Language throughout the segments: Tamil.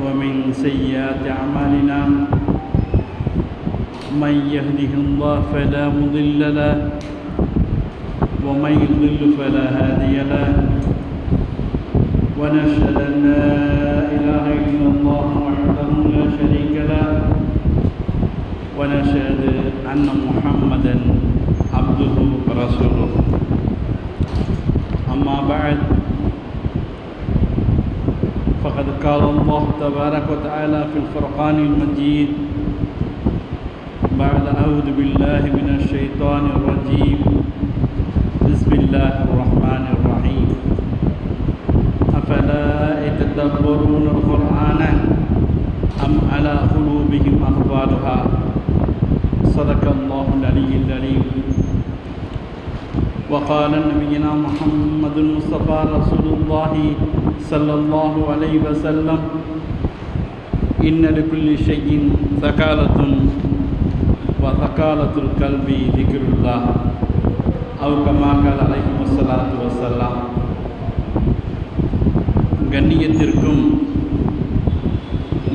ومن سيئات أعمالنا من يهده الله فلا مضل له ومن يضلل فلا هادي له ونشهد أن لا إله إلا الله وحده لا شريك له ونشهد أن محمدا عبده ورسوله. أما بعد فقد قال الله تبارك وتعالى في الفرقان المجيد بعد أعوذ بالله من الشيطان الرجيم. بسم الله الرحمن الرحيم. أفلا يتدبرون القرآن أم على قلوبهم أقفالها صدق الله العلي العليم وقال نبينا محمد المصطفى رسول الله صلى الله عليه وسلم إن لكل شيء ثقالة وثقالة القلب ذكر الله أو كما قال عليه الصلاة والسلام கண்ணியத்திற்கும்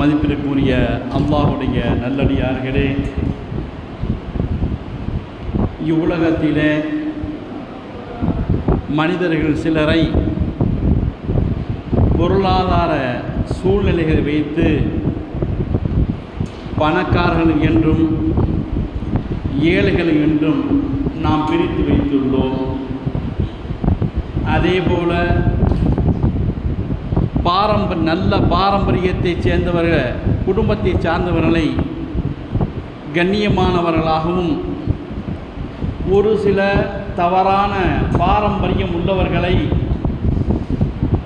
மதிப்பிற்குரிய அல்லாஹுடைய நல்லடியார்களே இவ்வுலகத்திலே மனிதர்கள் சிலரை பொருளாதார சூழ்நிலைகளை வைத்து பணக்காரர்கள் என்றும் ஏழைகள் என்றும் நாம் பிரித்து வைத்துள்ளோம். அதேபோல பாரம்ப நல்ல பாரம்பரியத்தைச் சேர்ந்தவர்கள் குடும்பத்தை சார்ந்தவர்களை கண்ணியமானவர்களாகவும் ஒரு சில தவறான பாரம்பரியம் உள்ளவர்களை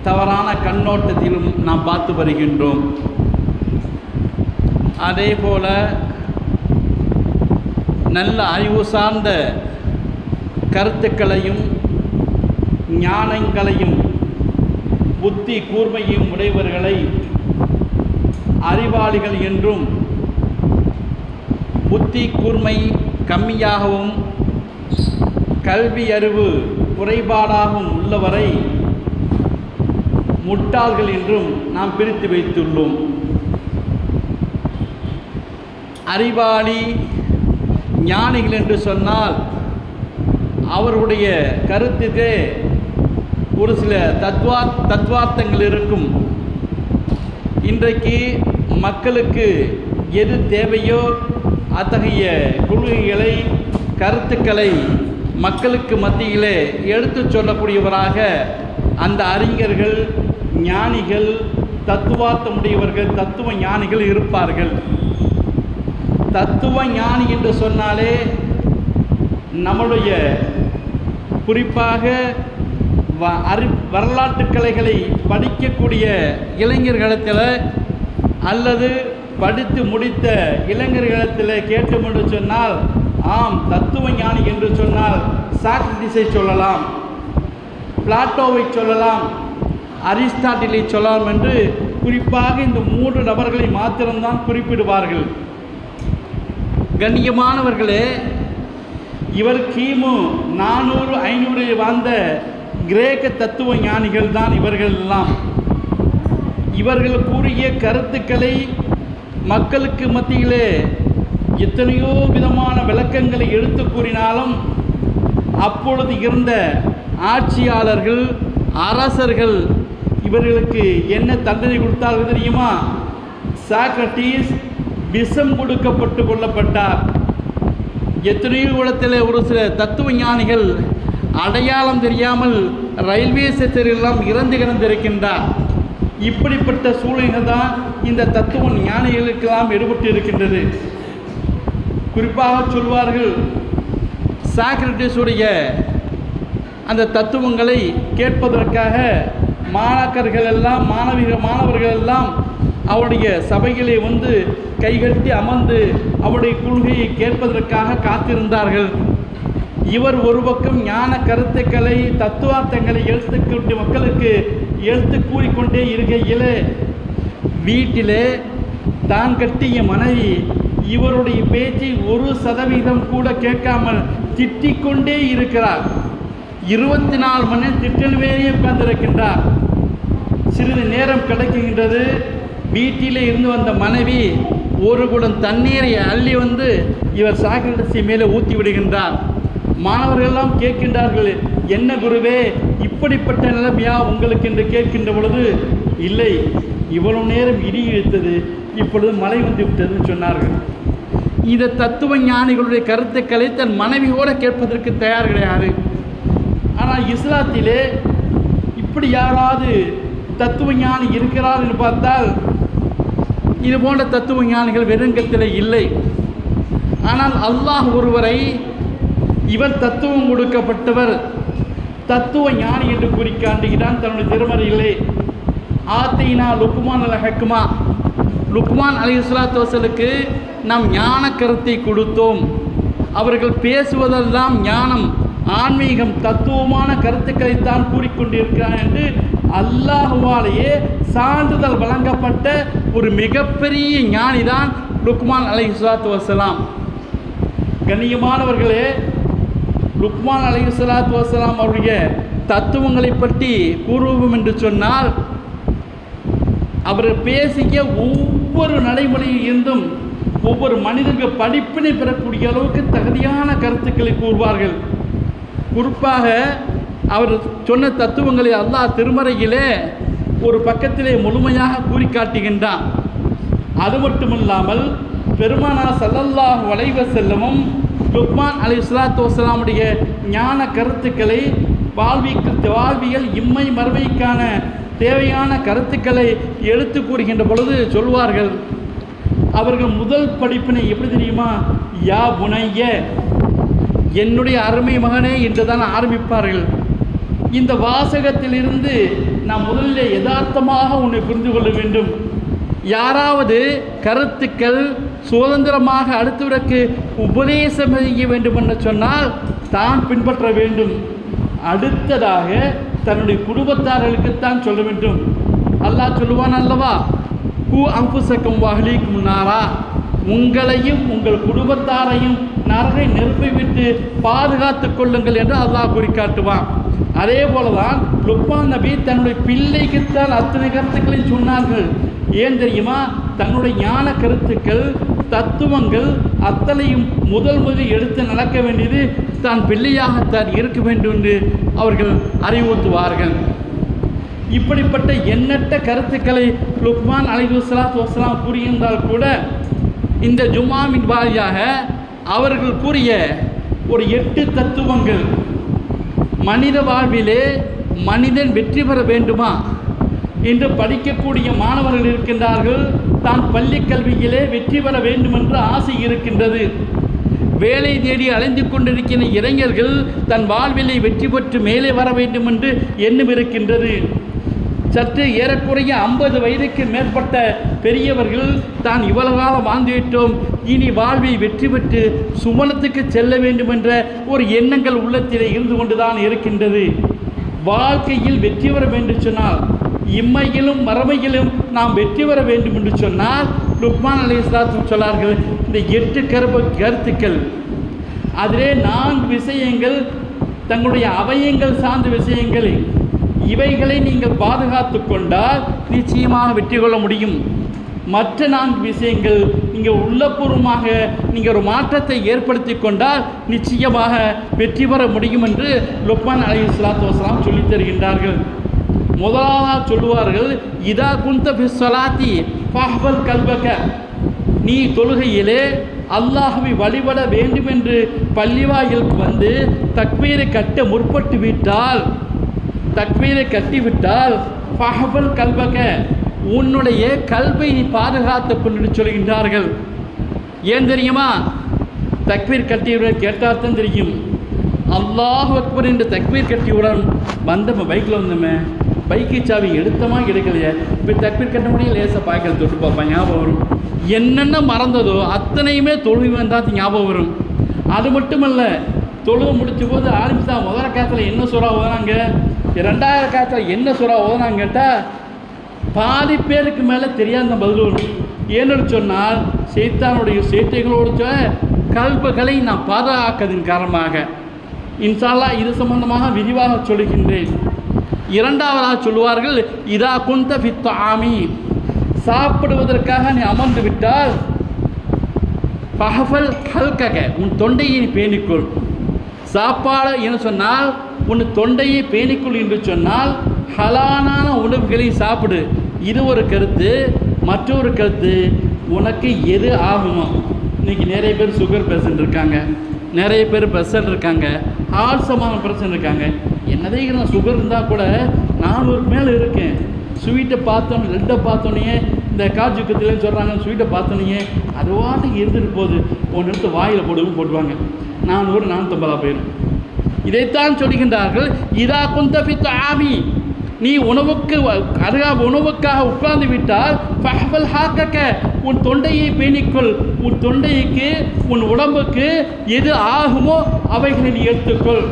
தவறான கண்ணோட்டத்திலும் நாம் பார்த்து வருகின்றோம். அதே போல நல்ல அறிவு சார்ந்த கருத்துக்களையும் ஞானங்களையும் புத்தி கூர்மையும் உடையவர்களை அறிவாளிகள் என்றும் புத்தி கூர்மை கம்மியாகவும் கல்வி அறிவு குறைபாடாகவும் உள்ளவரை முட்டாள்கள் என்றும் நாம் பிரித்து வைத்துள்ளோம். அறிவாளி ஞானிகள் என்று சொன்னால் அவருடைய கருத்துக்கு ஒரு சில தத்வா தத்வார்த்தங்கள் இருக்கும். இன்றைக்கு மக்களுக்கு எது தேவையோ அத்தகைய கொள்கைகளை கருத்துக்களை மக்களுக்கு மத்தியிலே எடுத்து சொல்லக்கூடியவராக அந்த அறிஞர்கள் ஞானிகள் தத்துவார்த்தமுடையவர்கள் தத்துவ ஞானிகள் இருப்பார்கள். தத்துவ ஞானி என்று சொன்னாலே நம்முடைய குறிப்பாக வ அறி வரலாற்று கலைகளை படிக்கக்கூடிய இளைஞர்களிடத்தில் அல்லது படித்து முடித்த இளைஞர்களிடத்தில் கேட்டோம் என்று சொன்னால் ஆம் தத்துவ ஞானி என்று சொன்னால் சாக்ரட்டிஸை சொல்லலாம் பிளாட்டோவை சொல்லலாம் அரிஸ்டாட்டிலை சொல்லலாம் என்று குறிப்பாக இந்த மூன்று நபர்களை மாத்திரம்தான் குறிப்பிடுவார்கள். கண்ணியமானவர்களே இவர் கிமு நானூறு ஐநூறு வாழ்ந்த கிரேக்க தத்துவ ஞானிகள் தான் இவர்கள் எல்லாம். இவர்கள் கூறிய கருத்துக்களை மக்களுக்கு மத்தியிலே எத்தனையோ விதமான விளக்கங்களை எடுத்து கூறினாலும் அப்பொழுது இருந்த ஆட்சியாளர்கள் அரசர்கள் இவர்களுக்கு என்ன தண்டனை கொடுத்தார்கள் தெரியுமா? சாக்ரட்டிஸ் விஷம் கொடுக்கப்பட்டு கொல்லப்பட்டார். எத்தனையோ இடத்தில் ஒரு சில தத்துவ ஞானிகள் அடையாளம் தெரியாமல் ரயில்வே ஸ்டேஷனிலெல்லாம் இறந்து கிடந்திருக்கின்றார். இப்படிப்பட்ட சூழ்நிலை தான் இந்த தத்துவ ஞானிகளுக்கெல்லாம் எடுபட்டு இருக்கின்றது குறிப்பாக சொல்வார்கள் சாக்ரட்டிஸுடைய அந்த தத்துவங்களை கேட்பதற்காக மாணாக்கர்கள் எல்லாம் மாணவிகள் மாணவர்கள் எல்லாம் அவருடைய சபையிலே வந்து கைகட்டி அமர்ந்து அவருடைய கொள்கையை கேட்பதற்காக காத்திருந்தார்கள். இவர் ஒரு பக்கம் ஞான கருத்துக்களை தத்துவார்த்தங்களை எழுத்துக்கூடிய மக்களுக்கு எழுத்து கூறிக்கொண்டே இருக்கையிலே வீட்டிலே தான் கட்டிய மனைவி இவருடைய பேச்சை ஒரு சதவீதம் கூட கேட்காமல் திட்டிக் கொண்டே இருக்கிறார். இருபத்தி நாலு மணி நேரம் திட்டல்வேயே உட்கார்ந்திருக்கின்றார். சிறிது நேரம் கிடைக்கின்றது. வீட்டிலே இருந்து வந்த மனைவி ஒரு குடம் தண்ணீரை அள்ளி வந்து இவர் சாக்கிரடசி மேலே ஊற்றி விடுகின்றார். மாணவர்கள் எல்லாம் கேட்கின்றார்கள் என்ன குருவே இப்படிப்பட்ட நிலைமையா உங்களுக்கு என்று கேட்கின்ற பொழுது இல்லை இவ்வளவு நேரம் இடி இழுத்தது இப்பொழுது மழை வந்து விட்டதுன்னு சொன்னார்கள். இந்த தத்துவ ஞானிகளுடைய கருத்துக்களை தன் மனைவியோடு கேட்பதற்கு தயார் கிடையாது. ஆனால் இஸ்லாத்திலே இப்படி யாராவது தத்துவ ஞானி இருக்கிறார் என்று பார்த்தால் இது போன்ற தத்துவ ஞானிகள் வெறுங்கத்தில் இல்லை. ஆனால் அல்லாஹ் ஒருவரை இவர் தத்துவம் கொடுக்கப்பட்டவர் தத்துவ ஞானி என்று கூறி காண்டுகிறான் தன்னுடைய திருமறையிலே ஆத்தைனா லுக்மான் அல் லுக்மான் அலி இஸ்லாத்து வசலுக்கு நாம் ஞான கருத்தை கொடுத்தோம். அவர்கள் பேசுவதெல்லாம் ஞானம் ஆன்மீகம் தத்துவமான கருத்துக்களைத்தான் கூறிக்கொண்டிருக்கிறான் என்று அல்லாஹுவாலேயே சான்றிதழ் வழங்கப்பட்ட ஒரு மிகப்பெரிய ஞானி தான் லுக்மான் அலை இஸ்லாத்து வசலாம் கண்ணியமானவர்களே லுக்மான் அலை இஸ்லாத்து வசலாம் அவருடைய தத்துவங்களை பற்றி கூறுவோம் என்று சொன்னால் அவர் பேசிய ஒவ்வொரு நடைமுறையில் இருந்தும் ஒவ்வொரு மனிதர்கள் படிப்பினை பெறக்கூடிய அளவுக்கு தகுதியான கருத்துக்களை கூறுவார்கள். குறிப்பாக அவர் சொன்ன தத்துவங்களை அல்லாஹ் திருமறையிலே ஒரு பக்கத்திலே முழுமையாக கூறி காட்டுகின்றான் அது மட்டுமில்லாமல் பெருமானா சல்லல்லாஹ் வளைவ செல்லமும் லுக்மான் அலி இஸ்லாத்து வசலாமுடைய ஞான கருத்துக்களை வாழ்விக்கு வாழ்வியல் இம்மை மறுமைக்கான தேவையான கருத்துக்களை எடுத்து கூறுகின்ற பொழுது சொல்வார்கள். அவர்கள் முதல் படிப்பினை எப்படி தெரியுமா? யா புனைய. என்னுடைய அருமை மகனே என்று தான் ஆரம்பிப்பார்கள். இந்த வாசகத்திலிருந்து நாம் முதல்ல யதார்த்தமாக உன்னை புரிந்து கொள்ள வேண்டும். யாராவது கருத்துக்கள் சுதந்திரமாக அடுத்தவருக்கு உபதேசம் செய்ய வேண்டும் என்று சொன்னால் தான் பின்பற்ற வேண்டும். அடுத்ததாக தன்னுடைய குடும்பத்தார்களுக்குத்தான் சொல்ல வேண்டும். அல்லாஹ் சொல்லுவான் அல்லவா? கூ அம்புசக்கம் வகலிக்கும் நாரா. உங்களையும் உங்கள் குடும்பத்தாரையும் நரகை நெருப்பை விட்டு பாதுகாத்து கொள்ளுங்கள் என்று அல்லாஹ் குறிக்காட்டுவான் அதே போலதான் லுக்மான் நபி தன்னுடைய பிள்ளைக்குத்தான் அத்தனை கருத்துக்களையும் சொன்னார்கள். ஏன் தெரியுமா? தன்னுடைய ஞான கருத்துக்கள் தத்துவங்கள் அத்தனையும் முதல் முதல் எடுத்து நடக்க வேண்டியது தான் பிள்ளையாகத்தான் இருக்க வேண்டும் என்று அவர்கள் அறிவுறுத்துவார்கள். இப்படிப்பட்ட எண்ணற்ற கருத்துக்களை லுக்மான் அலைஹி வஸ்லாம் கூறியிருந்தால் கூட இந்த ஜும்மாவின் வாரியாக அவர்கள் கூறிய ஒரு எட்டு தத்துவங்கள் மனித வாழ்விலே மனிதன் வெற்றி பெற வேண்டுமா என்று படிக்கக்கூடிய மாணவர்கள் இருக்கின்றார்கள். தான் பள்ளி கல்வியிலே வெற்றி பெற வேண்டும் என்று ஆசை இருக்கின்றது. வேலை தேடி அலைந்து கொண்டிருக்கிற இளைஞர்கள் தன் வாழ்விலை வெற்றி பெற்று மேலே வர வேண்டும் என்று எண்ணம் இருக்கின்றது. சற்று ஏறக்குறைய ஐம்பது வயதுக்கு மேற்பட்ட பெரியவர்கள் தான் இவ்வளவு காலம் வாழ்ந்துவிட்டோம். இனி வாழ்வை வெற்றி பெற்று சுமணத்துக்கு செல்ல வேண்டும் என்ற ஒரு எண்ணங்கள் உள்ளத்திலே இருந்து கொண்டுதான் இருக்கின்றது. வாழ்க்கையில் வெற்றி பெற வேண்டும் சொன்னால் இம்மையிலும் மறமையிலும் நாம் வெற்றி பெற வேண்டும் என்று சொன்னால் லுக்மான் அலி இஸ்லாத்து சொன்னார்கள் இந்த எட்டு கருப்ப கருத்துக்கள். அதிலே நான்கு விஷயங்கள் தங்களுடைய அவயங்கள் சார்ந்த விஷயங்களை இவைகளை நீங்கள் பாதுகாத்து கொண்டால் நிச்சயமாக வெற்றி கொள்ள முடியும். மற்ற நான்கு விஷயங்கள் நீங்கள் உள்ளபூர்வமாக நீங்கள் ஒரு மாற்றத்தை ஏற்படுத்தி கொண்டால் நிச்சயமாக வெற்றி பெற முடியும் என்று லுக்மான் அலி இஸ்லாத்து வஸ்லாம் சொல்லித் தருகின்றார்கள். முதலாவதாக சொல்லுவார்கள் இதா குந்த பிஸ்வலாத்தி ஃபஹ்வல் கல்பக. நீ தொழுகையிலே அல்லாஹுவை வழிபட வேண்டும் என்று பள்ளிவாயிலுக்கு வந்து தக்மீரை கட்ட முற்பட்டு விட்டால் தக்வீரை கட்டிவிட்டால் பகவல் கல்வக உன்னுடைய கல்வை நீ பாதுகாத்து கொண்டு சொல்கின்றார்கள். ஏன் தெரியுமா? தக்வீர் கட்டியவுடன் கேட்டால் தான் தெரியும். அல்லாஹ் அக்பர் என்று தக்வீர் கட்டியவுடன் வந்தோம் பைக்கில் வந்தோமே பைக்கு சாவி எடுத்தமா எடுக்கலையே? இப்போ தக்வீர் கட்ட முடியும் லேசாக பாய்க்கல தொட்டு பார்ப்பேன் ஞாபகம் வரும். என்னென்ன மறந்ததோ அத்தனையுமே தொழுவி வந்தால் ஞாபகம் வரும். அது மட்டுமல்ல தொழுது முடிச்ச போது ஆரம்பிச்சா முதல் காலத்தில் என்ன சுறா ஓதுனாங்க? ரெண்டாயிரம் காலத்தில் என்ன சுறா ஓதுனாங்க கேட்டால் பாதி பேருக்கு மேலே தெரியாத பதில் ஒன்று ஏன்னு சொன்னால் சைத்தானுடைய சேட்டைகளோடு சொ- கல்பகளை நான் பாதுகாக்கதின் காரணமாக. இன்ஷால்லா இது சம்பந்தமாக விரிவாக சொல்லுகின்றேன். இரண்டாவதாக சொல்லுவார்கள் இதா குந்த ஃபித் ஆமி சாப்பிடுவதற்காக நீ அமர்ந்து விட்டால் பஹஃபல் ஹல்கக உன் தொண்டையை நீ பேணிக்கொள். சாப்பாடு என்று சொன்னால் உன் தொண்டையை பேணிக்குள் என்று சொன்னால் ஹலானான உணவுகளை சாப்பிடு. இது ஒரு கருத்து. மற்றொரு கருத்து உனக்கு எது ஆகுமோ? இன்றைக்கி நிறைய பேர் சுகர் பேஷண்ட் இருக்காங்க. நிறைய பேர் ப்ரெஷர் இருக்காங்க. ஆல்சமான பிரச்சனை இருக்காங்க. என்னதே நான் சுகர் இருந்தால் கூட நானூறுக்கு மேலே இருக்கேன். ஸ்வீட்டை பார்த்தோன்னு லெட்டை பார்த்தோன்னே இந்த காஜு கத்திலன்னு சொல்கிறாங்க ஸ்வீட்டை பார்த்தோன்னே அது இருந்துட்டு போகுது. ஒன்று எடுத்து வாயில் போடுவோம் போடுவாங்க நானூறு நானூற்றம்பதாக போயிடும் இதைத்தான் சொல்கின்றார்கள் இதா குந்தபித் ஆமி நீ உணவுக்கு அருகா உணவுக்காக உட்கார்ந்து விட்டால் ஃபஹ்வல் ஹாக்கக்க உன் தொண்டையை பேணிக்கொள். உன் தொண்டைக்கு உன் உடம்புக்கு எது ஆகுமோ அவைகளை நீ எடுத்துக்கொள்.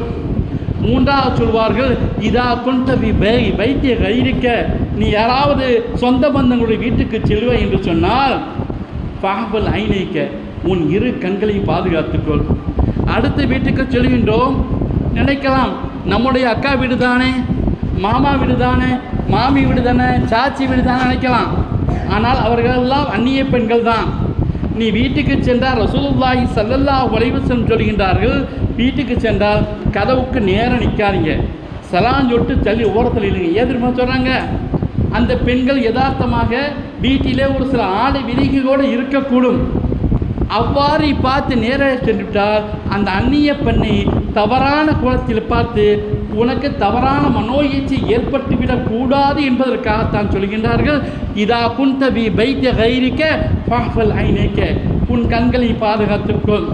மூன்றாவது சொல்வார்கள் இதா குந்தபி வை வைத்திய கைரிக்க. நீ யாராவது சொந்த பந்தங்களுடைய வீட்டுக்கு செல்வ என்று சொன்னால் பஹபல் ஐநைக்க உன் இரு கண்களையும் பாதுகாத்துக்கொள். அடுத்த வீட்டுக்கு செல்கின்றோம். நினைக்கலாம் நம்முடைய அக்கா வீடு தானே மாமா வீடு தானே மாமி வீடு தானே சாச்சி வீடு தானே நினைக்கலாம். ஆனால் அவர்கள் எல்லாம் அந்நிய பெண்கள் தான் நீ வீட்டுக்கு சென்றால் ரசூலுல்லாஹி சல்லல்லா அலைஹி சொல்கின்றார்கள் வீட்டுக்கு சென்றால் கதவுக்கு நேரம் நிற்காதீங்க சலான் சொல்லிட்டு தள்ளி ஓரத்தில் இல்லைங்க எதிர்மா சொல்கிறாங்க அந்த பெண்கள் யதார்த்தமாக வீட்டிலே ஒரு சில ஆடை விதிகளோடு இருக்கக்கூடும். அவ்வாறு பார்த்து நேராக சென்றுவிட்டால் அந்த அந்நிய பெண்ணை தவறான குலத்தில் பார்த்து உனக்கு தவறான மனோயிச்சை ஏற்பட்டுவிடக் கூடாது என்பதற்காகத்தான் சொல்கின்றார்கள். இதா குந்தபி பைத்திய கைரிக்க பாஃபல் ஐநேக்க உன் கண்களை பாதுகாத்துக்கொள்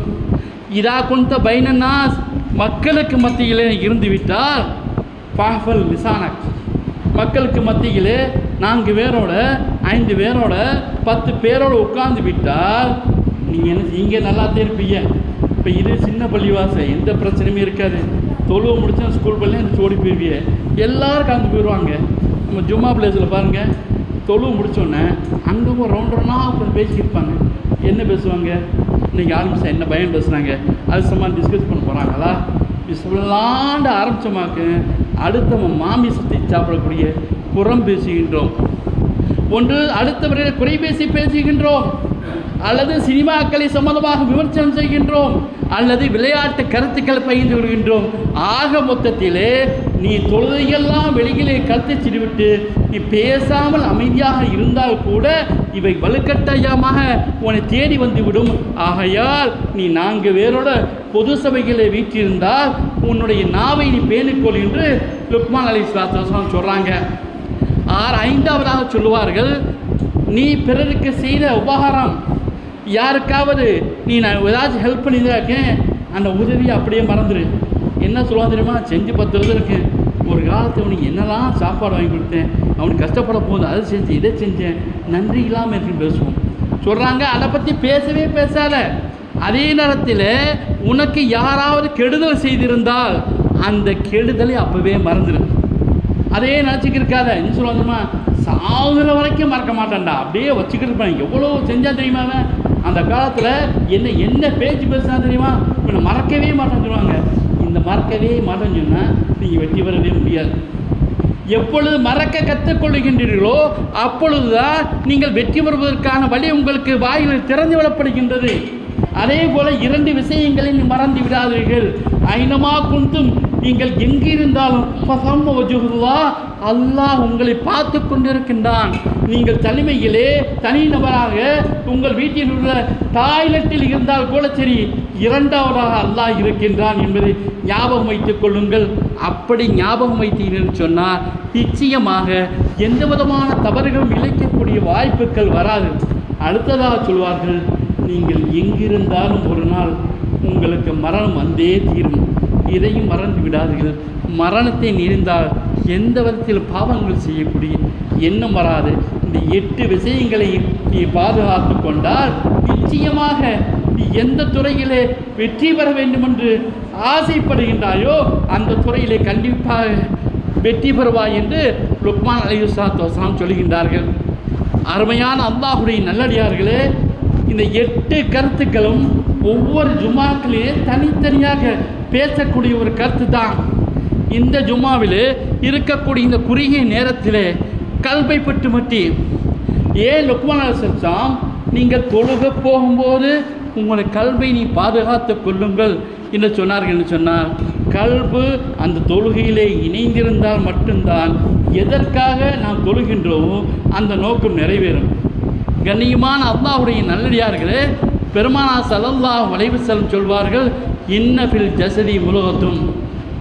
இதா குந்த பைனநாஸ் மக்களுக்கு மத்தியிலே இருந்துவிட்டால் பாஃபல் லிசானக் மக்களுக்கு மத்தியிலே நான்கு பேரோட ஐந்து பேரோட பத்து பேரோட உட்கார்ந்து விட்டால் நீங்கள் என்ன இங்கே நல்லா இருப்பீங்க. இப்போ இது சின்ன பள்ளிவாசல் எந்த பிரச்சனையுமே இருக்காது. தொழுவை முடிச்சா ஸ்கூல் பள்ளி எனக்கு ஓடி போயிருவியே. எல்லோரும் கலந்து போயிடுவாங்க நம்ம ஜும்மா பிளேஸில் பாருங்கள் தொழுவு முடிச்சோடனே அங்கே ஒரு ரவுண்ட் ரவுண்டாக அப்புறம் பேசிக்கிருப்பாங்க. என்ன பேசுவாங்க? இன்றைக்கி ஆரம்பிச்சா என்ன பயம் பேசுகிறாங்க அது சும்மா டிஸ்கஸ் பண்ண போகிறாங்களா விசுவலாண்டு ஆரம்பித்தமாக்கு மாமி மாமிசத்தை சாப்பிடக்கூடிய புறம் பேசுகின்றோம். ஒன்று அடுத்தவரை குறை பேசி பேசுகின்றோம். அல்லது சினிமாக்களை சம்பந்தமாக விமர்சனம் செய்கின்றோம் அல்லது விளையாட்டு கருத்துக்கள் பகிர்ந்து கொள்கின்றோம் ஆக மொத்தத்திலே நீ தொழுதையெல்லாம் வெளியிலே கருத்தை சிறுவிட்டு நீ பேசாமல் அமைதியாக இருந்தால் கூட இவை வலுக்கட்டாயமாக உன்னை தேடி வந்துவிடும். ஆகையால் நீ நான்கு பேரோட பொது சபைகளை வீற்றிருந்தால் உன்னுடைய நாவை நீ பேணிக்கொள் என்று லுக்மான் அலி ஸ்லாத்தம் சொல்கிறாங்க ஆறு ஐந்தாவதாக சொல்லுவார்கள் நீ பிறருக்கு செய்த உபகாரம் யாருக்காவது நீ நான் ஏதாச்சும் ஹெல்ப் பண்ணியிருக்கேன் அந்த உதவியை அப்படியே மறந்துடு என்ன சொல்லுவான் தெரியுமா? செஞ்சு பத்து வருஷம் இருக்கு ஒரு காலத்து அவனுக்கு என்னெல்லாம் சாப்பாடு வாங்கி கொடுத்தேன் அவனுக்கு கஷ்டப்பட போகுது அதை செஞ்சேன் இதை செஞ்சேன். நன்றி இல்லாமல் இருக்குன்னு பேசுவோம் சொல்கிறாங்க அதை பற்றி பேசவே பேசாத. அதே நேரத்தில் உனக்கு யாராவது கெடுதல் செய்திருந்தால் அந்த கெடுதலை அப்போவே மறந்துடு அதே நினச்சிக்கிருக்காத என்ன சொல்லுவாங்கம்மா சாகுற வரைக்கும் மறக்க மாட்டான்டா. அப்படியே வச்சுக்கிட்டு இருப்பேன். எவ்வளோ செஞ்சால் தெரியுமா அவன்? அந்த காலத்தில் என்ன என்ன பேச்சு பேசினா தெரியுமா? இப்போ மறக்கவே மாட்டேன்னு சொல்லுவாங்க. இந்த மறக்கவே மாட்டேன்னு சொன்னால் நீங்கள் வெற்றி பெறவே முடியாது. எப்பொழுது மறக்க கற்றுக்கொள்கின்றீர்களோ அப்பொழுதுதான் நீங்கள் வெற்றி பெறுவதற்கான வழி உங்களுக்கு வாயில் திறந்து விடப்படுகின்றது. அதே போல இரண்டு விஷயங்களை மறந்து விடாதீர்கள். ஐனமா குந்தும் நீங்கள் எங்கிருந்தாலும் அல்லாஹ் உங்களை பார்த்து கொண்டிருக்கின்றான். நீங்கள் தனிமையிலே தனிநபராக உங்கள் வீட்டில் உள்ள டாய்லெட்டில் இருந்தால் கூட சரி இரண்டாவதாக அல்லாஹ் இருக்கின்றான் என்பதை ஞாபகம் வைத்துக் கொள்ளுங்கள். அப்படி ஞாபகம் வைத்தீர்கள் சொன்னால் நிச்சயமாக எந்த விதமான தவறுகளும் இழைக்கக்கூடிய வாய்ப்புகள் வராது. அடுத்ததாக சொல்வார்கள் நீங்கள் எங்கிருந்தாலும் ஒரு நாள் உங்களுக்கு மரணம் வந்தே தீரும். இதையும் மறந்து விடாதீர்கள். மரணத்தை நிறைந்தால் எந்த விதத்தில் பாவங்கள் செய்யக்கூடிய எண்ணம் வராது. இந்த எட்டு விஷயங்களை நீ பாதுகாத்து கொண்டால் நிச்சயமாக நீ எந்த துறையிலே வெற்றி பெற வேண்டும் என்று ஆசைப்படுகின்றாயோ அந்த துறையிலே கண்டிப்பாக வெற்றி பெறுவாய் என்று லுக்மான் அலிசாத் தோசாம் சொல்கின்றார்கள். அருமையான அல்லாஹுடைய நல்லடியார்களே இந்த எட்டு கருத்துக்களும் ஒவ்வொரு ஜுமாக்களிலே தனித்தனியாக பேசக்கூடிய ஒரு கருத்து தான் இந்த ஜும்மாவில் இருக்கக்கூடிய இந்த குறுகிய நேரத்திலே கல்வை பட்டு மட்டி. ஏன் லுக்மான அலிசாம் நீங்கள் தொழுக போகும்போது உங்களை கல்வை நீ பாதுகாத்து கொள்ளுங்கள் என்று சொன்னார்கள் என்று சொன்னார் கல்பு அந்த தொழுகையிலே இணைந்திருந்தால் மட்டும்தான் எதற்காக நாம் தொழுகின்றோமோ அந்த நோக்கம் நிறைவேறும். கண்ணியமான அல்லாஹுடைய நல்லடியார்களே பெருமானா சலல்லா வளைவு செல்லும் சொல்வார்கள் இன்னபில் ஜசதி உலகத்தும்.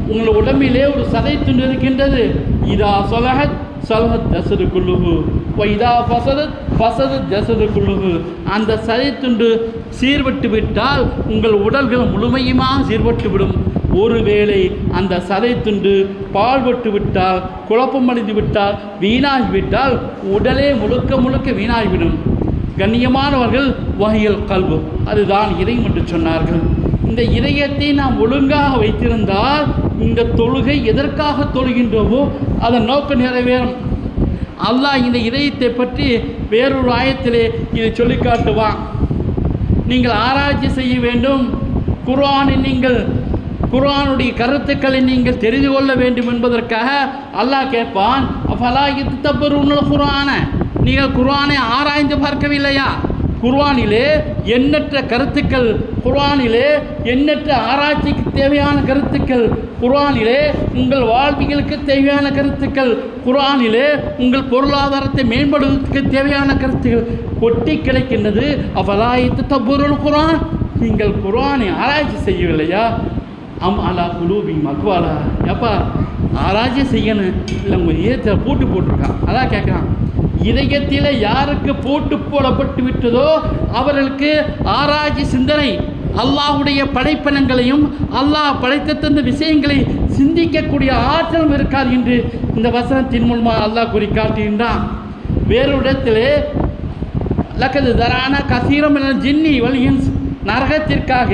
உங்கள் உடம்பிலே ஒரு சதை துண்டு இருக்கின்றது. இதா சொலகத் சொலஹத் ஜசது குல்லுகு இதா ஃபசதத் ஃபசதத் ஜசது குல்லுகு அந்த சதை துண்டு சீர்பட்டு விட்டால் உங்கள் உடல்கள் முழுமையுமாக சீர்பட்டு விடும். ஒருவேளை அந்த சதை துண்டு பாழ்பட்டு விட்டால் குழப்பமடைந்து விட்டால் வீணாகிவிட்டால் உடலே முழுக்க முழுக்க வீணாகிவிடும். கண்ணியமானவர்கள் வகையில் கல்வு அதுதான் இதை என்று சொன்னார்கள். இந்த இதயத்தை நாம் ஒழுங்காக வைத்திருந்தால் இந்த தொழுகை எதற்காக தொழுகின்றோமோ அதன் நோக்கம் நிறைவேறும். அல்லாஹ் இந்த இதயத்தை பற்றி வேறொரு ஆயத்திலே இதை சொல்லி காட்டுவான். நீங்கள் ஆராய்ச்சி செய்ய வேண்டும். குர்ஆனை நீங்கள் குர்ஆனுடைய கருத்துக்களை நீங்கள் தெரிந்து கொள்ள வேண்டும் என்பதற்காக அல்லாஹ் கேட்பான் அஃபலா இது உங்களோட குரானை நீங்கள் குர்ஆனை ஆராய்ந்து பார்க்கவில்லையா? குர்வானிலே எண்ணற்ற கருத்துக்கள் குர்வானிலே எண்ணற்ற ஆராய்ச்சிக்கு தேவையான கருத்துக்கள் குர்ஆனிலே உங்கள் வாழ்வியலுக்கு தேவையான கருத்துக்கள் குர்ஆனிலே உங்கள் பொருளாதாரத்தை மேம்படுவதற்கு தேவையான கருத்துக்கள் கொட்டி கிடைக்கின்றது. அவலாயத்து தப்பொருள் குரான் நீங்கள் குர்ஆனை ஆராய்ச்சி செய்யவில்லையா? அம் அலா குலூபி மக்வாலா. எப்பா ஆராய்ச்சி செய்யணும். இல்லை உங்கள் இதயத்தில் பூட்டு போட்டிருக்கான். அதான் கேட்குறான். இதயத்தில் யாருக்கு போட்டு போடப்பட்டு விட்டதோ அவர்களுக்கு ஆராய்ச்சி சிந்தனை அல்லாஹுடைய படைப்பினங்களையும் அல்லாஹ் படைத்த தந்த விஷயங்களை சிந்திக்கக்கூடிய ஆற்றலும் இருக்காது என்று இந்த வசனத்தின் மூலமாக அல்லாஹ் கூறி காட்டுகின்றான். வேறு இடத்திலே லக்கது தரான கசீரம் என ஜின்னி வழியின் நரகத்திற்காக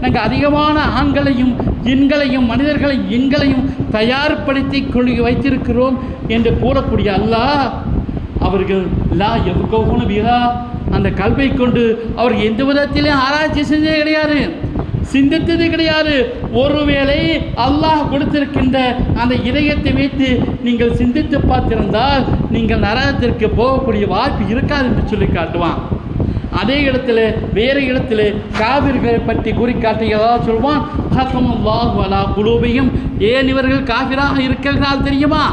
நாங்கள் அதிகமான ஆண்களையும் எண்களையும் மனிதர்களையும் எண்களையும் தயார்படுத்தி கொண்டு வைத்திருக்கிறோம் என்று கூறக்கூடிய அல்லாஹ் அவர்கள் லா எவ்வளவு விகா அந்த கல்வை கொண்டு அவர் எந்த விதத்திலையும் ஆராய்ச்சி செஞ்சது கிடையாது. சிந்தித்தது கிடையாது. ஒருவேளை அல்லாஹ் கொடுத்திருக்கின்ற அந்த இதயத்தை வைத்து நீங்கள் சிந்தித்து பார்த்திருந்தால் நீங்கள் நரகத்திற்கு போகக்கூடிய வாய்ப்பு இருக்காது என்று சொல்லி காட்டுவான். அதே இடத்துல வேறு இடத்துல காவிர்களை பற்றி குறி காட்டி ஏதாவது சொல்வான் ஹசமுல்லாஹ் வலா குழுவையும் ஏன் இவர்கள் காவிராக இருக்கிறார்கள் தெரியுமா?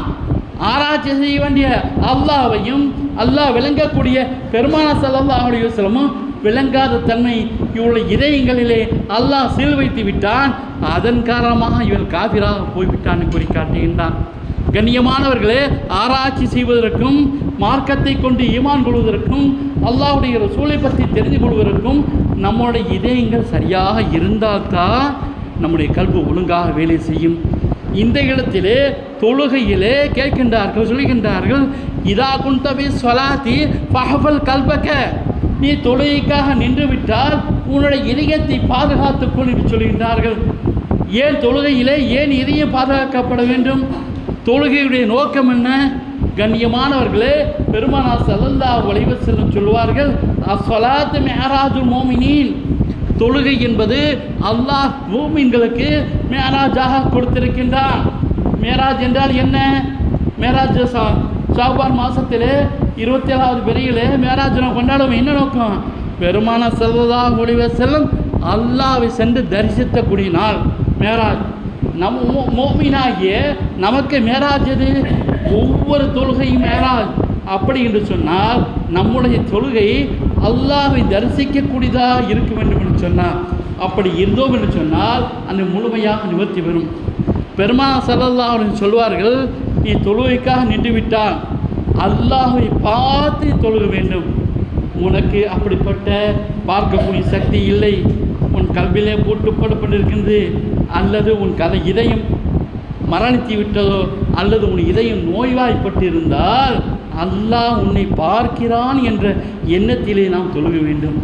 ஆராய்ச்சி செய்ய வேண்டிய அல்லாவையும் அல்லாஹ் விளங்கக்கூடிய பெருமான சல்லல்லாஹு அலைஹி வஸல்லமும் விளங்காத தன்மை இவருடைய இதயங்களிலே அல்லாஹ் சீல் வைத்து விட்டான். அதன் காரணமாக இவன் காபிராக போய்விட்டான் என்று கூறி காட்டுகின்றான் கண்ணியமானவர்களே ஆராய்ச்சி செய்வதற்கும் மார்க்கத்தை கொண்டு ஈமான் கொள்வதற்கும் அல்லாஹ்வுடைய சூழலை பற்றி தெரிந்து கொள்வதற்கும் நம்முடைய இதயங்கள் சரியாக இருந்தால்தான் நம்முடைய கல்வி ஒழுங்காக வேலை செய்யும். இந்த இடத்திலே தொழுகையிலே கேட்கின்றார்கள் சொல்கின்றார்கள் இதா குண்டபி சொலாத்தி பஹபல் கல்பக்க நீ தொழுகைக்காக நின்று விட்டால் உன்னுடைய இதயத்தை பாதுகாத்துக்கொள் என்று சொல்கின்றார்கள். ஏன் தொழுகையிலே ஏன் இதயம் பாதுகாக்கப்பட வேண்டும்? தொழுகையுடைய நோக்கம் என்ன? கண்ணியமானவர்களே பெருமானா சல்லல்லா வழிவு செல்லும் சொல்வார்கள் அஸ்வலாத்து மேராது மோமினின். தொழுகை என்பது அல்லாஹ் மூமின்களுக்கு மேராஜாக கொடுத்திருக்கின்றான். மேராஜ் என்றால் என்ன? மேராஜ் சா- ஷாபான் இருபத்தி ஏழாவது பெரியிலே மேராஜ் நாம் கொண்டாடுவோம். என்ன நோக்கம்? பெருமான செல்வதா ஒளிவ செல்லும் அல்லாவை சென்று தரிசித்தக்கூடிய நாள் மேராஜ் நம் மோமினாகிய நமக்கு மேராஜ் எது? ஒவ்வொரு தொழுகையும் மேராஜ். அப்படி என்று சொன்னால் நம்முடைய தொழுகை அல்லாவை தரிசிக்கக்கூடியதாக இருக்க வேண்டும் என்று சொன்னால் அப்படி இருந்தோம் என்று சொன்னால் அந்த முழுமையாக நிவர்த்தி பெறும். பெருமா சல்லல்லாஹு அவர்கள் சொல்வார்கள் நீ தொழுகைக்காக நின்று விட்டால் பார்த்து தொழுக வேண்டும். உனக்கு அப்படிப்பட்ட பார்க்கக்கூடிய சக்தி இல்லை. உன் கல்வியிலே பூட்டுப்படப்பட்டிருக்கின்றது அல்லது உன் கதை இதயம் மரணித்து விட்டதோ அல்லது உன் இதயம் நோய்வாய்ப்பட்டு இருந்தால் அல்லாஹ் உன்னை பார்க்கிறான் என்ற எண்ணத்திலே நாம் தொழுக வேண்டும்.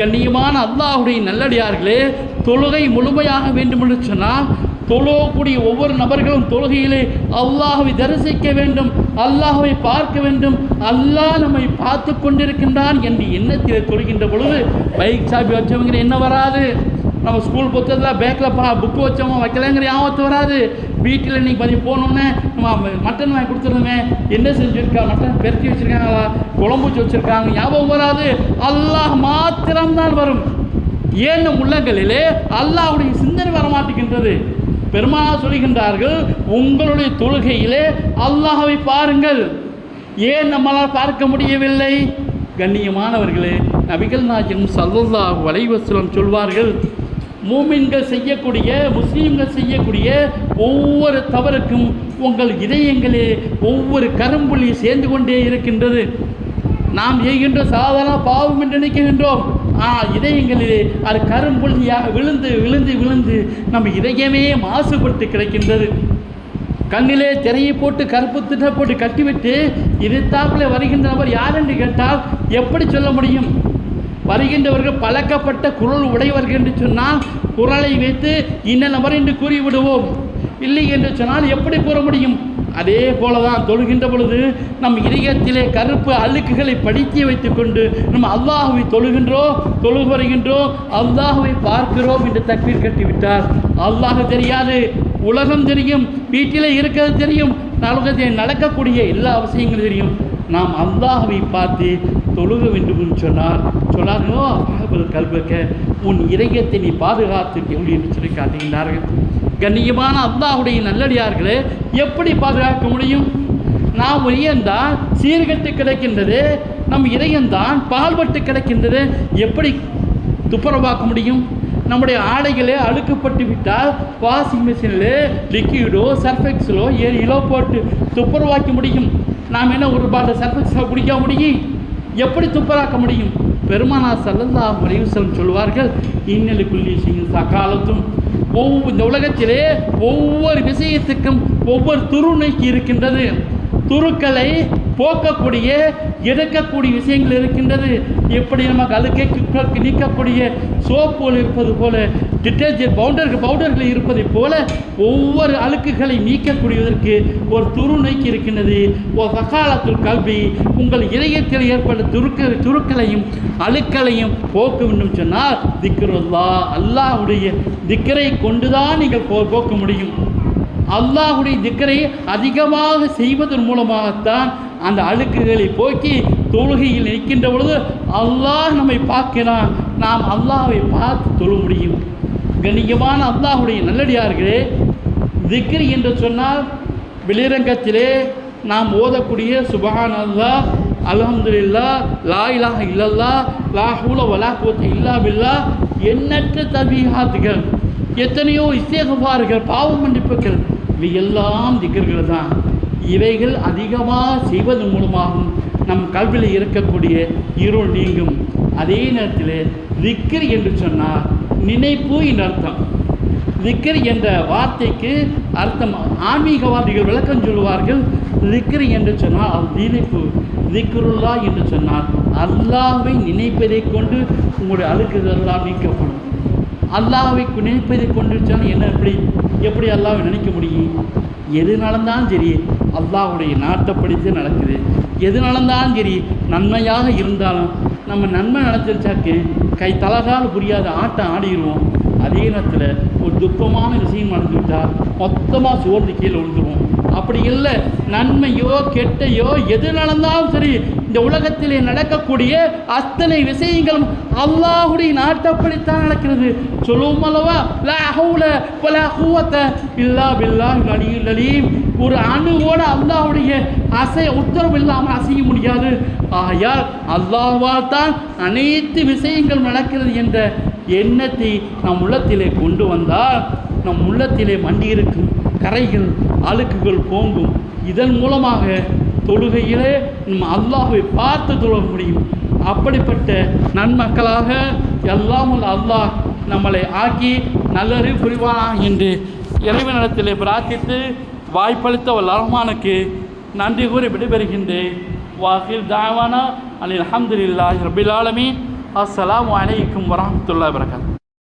கண்ணியமான அல்லாஹுடைய நல்லடியார்களே தொழுகை முழுமையாக வேண்டும் என்று சொன்னால் தொழுகக்கூடிய ஒவ்வொரு நபர்களும் தொழுகையிலே அல்லாஹவை தரிசிக்க வேண்டும் அல்லாஹவை பார்க்க வேண்டும் அல்லாஹ் நம்மை பார்த்து கொண்டிருக்கின்றான் என்ற எண்ணத்திலே தொழுகின்ற பொழுது பைக் சாப்பி வச்சவங்க என்ன வராது? நம்ம ஸ்கூல் புத்தகத்தில் பேக்கில் பா புக்கு வச்சோமா வைக்கலங்கிற ஆபத்து வராது. வீட்டில் இன்றைக்கி பதிவு போனோன்னே நம்ம மட்டன் வாங்கி கொடுத்துருந்தோமே என்ன செஞ்சுருக்கா மட்டன் பெருக்கி வச்சுருக்காங்களா? குழம்பு வச்சு வச்சுருக்காங்க. ஞாபகம் வராது. அல்லாஹ் மாத்திரம்தான் வரும். ஏன் நம் உள்ளங்களிலே அல்லாஹ்வுடைய சிந்தனை வரமாட்டேங்கின்றது. பெருமானா சொல்கின்றார்கள் உங்களுடைய தொழுகையிலே அல்லாஹ்வை பாருங்கள். ஏன் நம்மளால் பார்க்க முடியவில்லை? கண்ணியமானவர்களே நபிகள் நாயகம் சல்லல்லாஹு வலைவசலம் சொல்வார்கள் மூமின்கள் செய்யக்கூடிய முஸ்லீம்கள் செய்யக்கூடிய ஒவ்வொரு தவறுக்கும் உங்கள் இதயங்களே ஒவ்வொரு கரும்புள்ளி சேர்ந்து கொண்டே இருக்கின்றது. நாம் செய்கின்ற சாதாரண பாவம் என்று நினைக்கின்றோம். ஆனால் இதயங்களிலே அது கரும்புள்ளியாக விழுந்து விழுந்து விழுந்து நம்ம இதயமே மாசுபடுத்தி கிடைக்கின்றது. கண்ணிலே திரையை போட்டு கருப்பு திட்ட போட்டு கட்டிவிட்டு எதிர்த்தாப்புல வருகின்ற நபர் யார் என்று கேட்டால் எப்படி சொல்ல முடியும்? வருகின்றவர்கள் பழக்கப்பட்ட குரல் உடையவர்கள் என்று சொன்னால் குரலை வைத்து இன்ன நபர் என்று கூறிவிடுவோம். இல்லை என்று சொன்னால் எப்படி கூற முடியும்? அதே போல தான் தொழுகின்ற பொழுது நம் இதயத்திலே கருப்பு அழுக்குகளை படித்து வைத்துக்கொண்டு நம்ம அல்லாஹுவை தொழுகின்றோம் தொழு வருகின்றோம் அல்லாஹுவை பார்க்கிறோம் என்று தக்வீர் கட்டிவிட்டார். அல்லாஹ் தெரியாது உலகம் தெரியும் வீட்டிலே இருக்கிறது தெரியும் உலகத்தில் நடக்கக்கூடிய எல்லா அவசியங்களும் தெரியும். நாம் அல்லாஹவை பார்த்து தொழுக வேண்டும் என்று சொன்னார் சொன்னார்களோ அகபல் கல்வக்க உன் இறையத்தை நீ பாதுகாத்து எப்படி என்று சொல்லி காட்டுகின்றார்கள். கண்ணியமான அல்லாஹுடைய நல்லடியார்களே எப்படி பாதுகாக்க முடியும்? நாம் இறையந்தான் சீர்கட்டு கிடைக்கின்றது நம் இறையந்தான் பால்பட்டு கிடைக்கின்றது எப்படி துப்புரவாக்க முடியும்? நம்முடைய ஆடைகளே அழுக்கப்பட்டு விட்டால் வாஷிங் மிஷினில் லிக்விடோ சர்ஃபெக்ஸிலோ ஏரியிலோ போட்டு துப்புரவாக்க முடியும்? நாம் என்ன ஒரு பாட்டில் சர்பத்தை குடிக்க முடியும்? எப்படி துப்பராக்க முடியும்? பெருமானா சல்லல்லா மறைவுசலம் சொல்வார்கள் இன்னலுக்குள்ளி செய்யும் சகாலத்தும். ஒவ்வொரு இந்த உலகத்திலே ஒவ்வொரு விஷயத்துக்கும் ஒவ்வொரு துருநோக்கி இருக்கின்றது. துருக்களை போக்கக்கூடிய எடுக்கக்கூடிய விஷயங்கள் இருக்கின்றது. எப்படி நமக்கு அழுக்கை நீக்கக்கூடிய சோப்புகள் இருப்பது போல டிட்டர்ஜென்ட் பவுண்டர்கள் பவுடர்கள் இருப்பதைப் போல ஒவ்வொரு அழுக்குகளை நீக்கக்கூடியதற்கு ஒரு துரு நோக்கி இருக்கின்றது. ஒரு சகாலத்துள் கல்வி உங்கள் இதயத்தில் ஏற்பட்ட துருக்க துருக்களையும் அழுக்களையும் போக்க வேண்டும் சொன்னால் திக்ருல்லா அல்லாஹ்வுடைய திக்கரை கொண்டுதான் நீங்கள் போ போக்க முடியும். அல்லாஹுடைய திக்கரை அதிகமாக செய்வதன் மூலமாகத்தான் அந்த அழுக்குகளை போக்கி தொழுகையில் நிற்கின்ற பொழுது அல்லாஹ் நம்மை பார்க்கிறான். நாம் அல்லாவை பார்த்து தொழ முடியும். கண்ணியமான அல்லாஹுடைய நல்லடியார்களே திக்ரி என்று சொன்னால் வெளிரங்கத்திலே நாம் ஓதக்கூடிய சுபஹான் அல்லாஹ் அலமதுல்லா லா இலாஹ இல்லல்லா லா ஹூல வலா குவத்த இல்லா பில்லா எண்ணற்ற தபீஹாத்துகள் எத்தனையோ இசேகுபார்கள் பாவ மன்னிப்புகள் இவை எல்லாம் திகர்கள் தான். இவைகள் அதிகமாக செய்வதன் மூலமாகவும் நம் கல்வியில் இருக்கக்கூடிய இருள் நீங்கும். அதே நேரத்தில் திக்ர் என்று சொன்னால் நினைப்பு என்ற அர்த்தம். திக்ர் என்ற வார்த்தைக்கு அர்த்தம். ஆன்மீகவாதிகள் விளக்கம் சொல்லுவார்கள் லிக்கர் என்று சொன்னால் அது நினைப்பு திக்ருல்லா என்று சொன்னால் அல்லாவை நினைப்பதை கொண்டு உங்களுடைய அழுக்குகள் நீக்கப்படும். அல்லாவை நினைப்பதை கொண்டு சொன்னால் என்ன எப்படி? எப்படி அல்லாவை நினைக்க முடியும்? எது நடந்தாலும் சரி அல்லாஹ்வுடைய நாட்டப்படித்து நடக்குது? எது நடந்தாலும் சரி நன்மையாக இருந்தாலும் நம்ம நன்மை நடந்துருச்சாக்கு கை தலகால் புரியாத ஆட்டம் ஆடிடுவோம். அதே நேரத்தில் ஒரு துக்கமான விஷயம் நடந்துவிட்டால் மொத்தமாக சோர்ந்து கீழே விழுந்துருவோம். அப்படி இல்லை நன்மையோ கெட்டையோ எது நடந்தாலும் சரி இந்த உலகத்திலே நடக்கக்கூடிய அத்தனை விஷயங்களும் அல்லாஹுடைய நாட்டப்படித்தான் நடக்கிறது. சொல்லுவோம் அல்லவா? லா பல ஹூவத்த இல்லா பில்லா அலியுல் அலீம். ஒரு அணுவோட அல்லாஹுடைய அசை உத்தரவு இல்லாமல் அசைய முடியாது. ஆகையால் அல்லாஹால் தான் அனைத்து விஷயங்கள் நடக்கிறது என்ற எண்ணத்தை நம் உள்ளத்திலே கொண்டு வந்தால் நம் உள்ளத்திலே மண்டியிருக்கும் கரைகள் அழுக்குகள் போங்கும். இதன் மூலமாக தொழுகையிலே நம்ம அல்லாஹுவை பார்த்து தொழ முடியும். அப்படிப்பட்ட நன்மக்களாக எல்லாமுல் அல்லாஹ் நம்மளை ஆக்கி நல்லறி புரிவானா என்று இறைவனிடத்திலே பிரார்த்தித்து வாய்ப்பளித்த ஒரு ரஹ்மானுக்கு நன்றி கூறி விடைபெறுகின்றேன். வாஹில் தாவானா அலி அலமதுல்லாஹி ரபில் ரபிலாலமி அஸ்லாம் அலைக்கும் வரமத்துல்லா வரகாத்